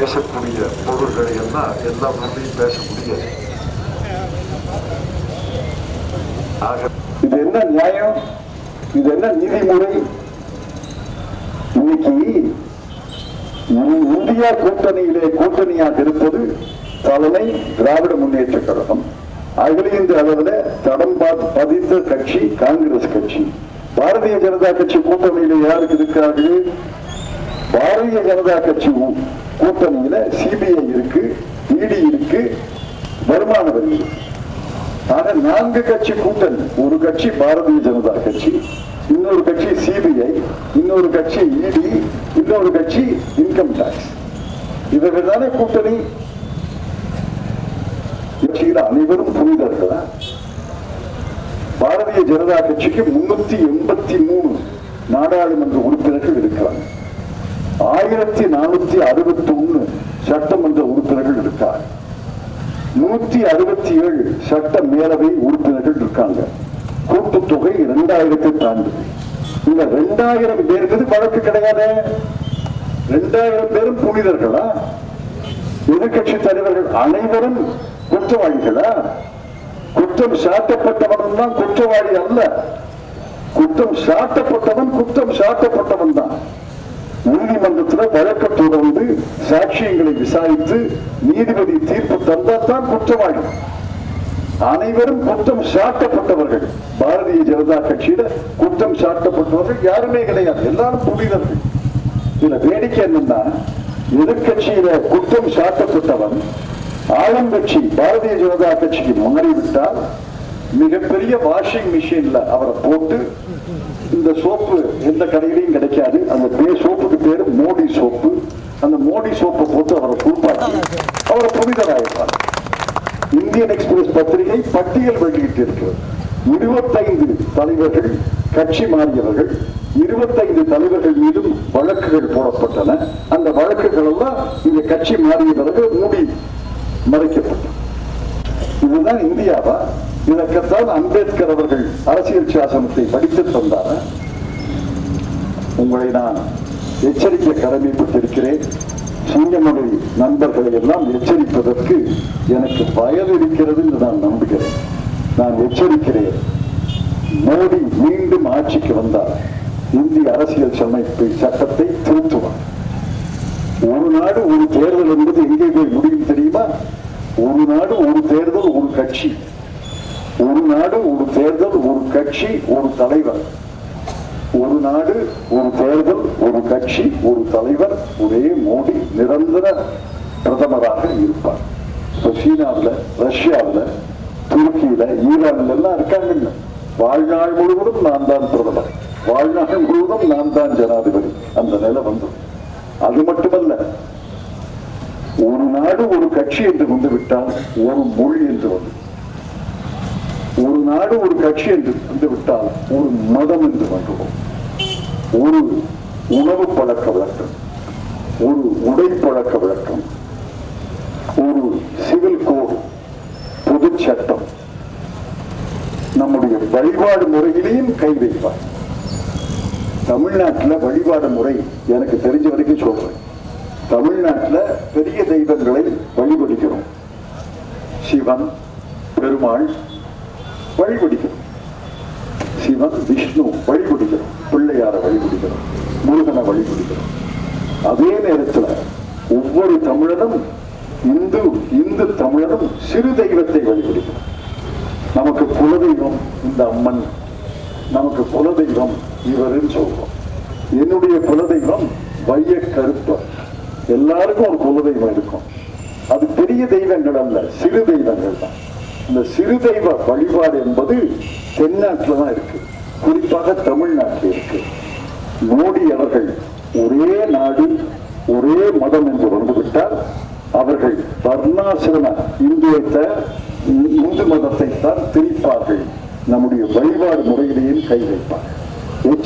பேசக்கூடிய பொருள்களை எல்லாம் எல்லா பொருளையும் பேச முடியாது இது என்ன நியாயம்? இது என்ன நீதிமுறை? இன்னைக்கு இந்தியா கூட்டணியிலே கூட்டணியாக இருப்பது தலைமை திராவிட முன்னேற்ற கழகம். அகில இந்திய அளவில் தடம் பதித்த கட்சி காங்கிரஸ் கட்சி. பாரதிய ஜனதா கட்சி கூட்டணியில யாருக்கு இருக்கிறார்கள் பாரதிய ஜனதா கட்சி கூட்டணியில சிபிஐ இருக்கு இடி இருக்கு வருமான வரி ஆனா நான்கு கட்சி கூட்டணி. ஒரு கட்சி பாரதிய ஜனதா கட்சி இன்னொரு கட்சி சிபிஐ இன்னொரு கட்சி இடி இன்னொரு கட்சி இன்கம் டாக்ஸ் இவர்கள் தானே கூட்டணி? கட்சியில் அனைவரும் புனிதர்களா? பாரதிய ஜனதா கட்சிக்கு முன்னூத்தி எண்பத்தி மூணு நாடாளுமன்ற உறுப்பினர்கள் இருக்கிறாங்க. ஆயிரத்தி நானூத்தி அறுபத்தி ஒண்ணு சட்டமன்ற உறுப்பினர்கள் இருக்கார் நூத்தி அறுபத்தி ஏழு சட்ட மேலவை உறுப்பினர்கள் இருக்காங்க. கூட்டுத்தொகை இரண்டாயிரத்தை தாண்டு இந்த ரெண்டாயிரம் பேருக்கு வழக்கு கிடையாது. ரெண்டாயிரம் பேரும் புனிதர்களா? எதிர்கட்சி தலைவர்கள் அனைவரும் குற்றவாளிகளா? குற்றம் சாட்டப்பட்டவன் தான் குற்றவாளி அல்ல. குற்றம் சாட்டப்பட்டவன் குற்றம் சாட்டப்பட்டவன் தான். நீதிமன்றத்தில் வழக்க தொடர்ந்து சாட்சியங்களை விசாரித்து நீதிபதி தீர்ப்பு தந்தால்தான் குற்றவாளி. அனைவரும் குற்றம் சாட்டப்பட்டவர்கள். பாரதிய ஜனதா கட்சியில குற்றம் சாட்டப்பட்டவர்கள் யாருமே கிடையாது. எல்லாரும் புனிதர்கள் இதுல வேடிக்கை என்னன்னா எதிர்கட்சியில குற்றம் சாட்டப்பட்டவன் ஆளும் கட்சி பாரதிய ஜனதா கட்சிக்கு மாறிவிட்டால் மிகப்பெரிய வாஷிங் மிஷின்ல அவரை போட்டு இந்த சோப்பு எந்த கடையிலையும் கிடைக்காது. அந்த பேர் சோப்புக்கு பேரு மோடி சோப்பு அந்த மோடி சோப்பை போட்டு அவரை குளிப்பாட்டி அவரை புனிதராயிருப்பார் இந்தியன் எக்ஸ்பிரஸ் பத்திரிகை பட்டியல் வெளியிட்டு இருக்கிறது இருபத்தைந்து தலைவர்கள் கட்சி மாறியவர்கள் இருபத்தைந்து தலைவர்கள் மீதும் வழக்குகள் போடப்பட்டன. அந்த வழக்குகள் எல்லாம் இந்த கட்சி மாறிய பிறகு மூடி மறைக்கப்பட்டது. இதுதான் இந்தியாவா? இதற்குத்தான் அம்பேத்கர் அவர்கள் அரசியல் சாசனத்தை படித்து தந்தார. உங்களை நான் எச்சரிக்கை கடமைப்பட்டிருக்கிறேன். சிங்கமுறை நண்பர்களை எல்லாம் எச்சரிப்பதற்கு எனக்கு பயன் இருக்கிறது என்று நான் நம்புகிறேன். நான் எச்சரிக்கிறேன். மோடி மீண்டும் ஆட்சிக்கு வந்தார். இந்திய அரசியல் சமைப்பு சட்டத்தை திருத்துவார். ஒரு நாடு ஒரு தேர்தல் என்பது எங்கே போய் முடியும் தெரியுமா? ஒரு நாடு ஒரு தேர்தல் ஒரு கட்சி. ஒரு நாடு ஒரு தேர்தல் ஒரு கட்சி ஒரு தலைவர். ஒரு நாடு ஒரு தேர்தல் ஒரு கட்சி ஒரு தலைவர் ஒரே மோடி நிரந்தர பிரதமராக இருப்பார். இப்ப சீனாவில் ரஷ்யாவில் துருக்கியில ஈரான்ல எல்லாம் இருக்காங்க வாழ்நாள் முழுவதும் நான் தான் பிரதமர். வாழ்நாள் முழுவதும் நான் தான் ஜனாதிபதி. அந்த நிலை வந்தது அது மட்டுமல்ல ஒரு நாடு ஒரு கட்சி என்று வந்துவிட்டால் ஒரு மொழி என்று வந்து ஒரு ஒரு கட்சி என்று வந்துவிட்டால் ஒரு மதம் என்று வந்துடும் ஒரு உணவு பழக்க வழக்கம் ஒரு உடை பழக்க வழக்கம் ஒரு சிவில் கோடு பொது சட்டம் நம்முடைய வழிபாடு முறையிலையும் கை வைப்பார். தமிழ்நாட்டுல வழிபாடு முறை எனக்கு தெரிஞ்ச வரைக்கும் சொல்றேன். தமிழ்நாட்டுல பெரிய தெய்வங்களை வழிபடிக்கிறோம் சிவன் பெருமாள் வழிபிடிக்கிறோம் சிவன் விஷ்ணு வழிபிடிக்கிறோம் பிள்ளையார வழிபிடிக்கிறோம் முருகனை வழிபிடிக்கிறோம் அதே நேரத்துல ஒவ்வொரு தமிழனும் இந்து இந்து தமிழனும் சிறு தெய்வத்தை வழிபிடிக்கிறோம் நமக்கு குலதெய்வம் இந்த அம்மன். நமக்கு குலதெய்வம் இவருன்னு சொல்றோம். என்னுடைய குலதெய்வம் வைய கருப்பர். எல்லாருக்கும் ஒரு குலதெய்வம் இருக்கும். அது பெரிய தெய்வங்கள் அல்ல சிறு தெய்வங்கள் தான். இந்த சிறு தெய்வ வழிபாடு என்பது தென்னாட்டில் தான் இருக்கு. குறிப்பாக தமிழ்நாட்டில் இருக்கு. மோடி அவர்கள் ஒரே நாடு ஒரே மதம் என்று வந்துவிட்டால் அவர்கள் வர்ணாசிரம இந்துவத்தை இந்து மதத்தை தான் திரிப்பார்கள் நம்முடைய வழிபாடு முறையிலேயும் கை வைப்பார்கள்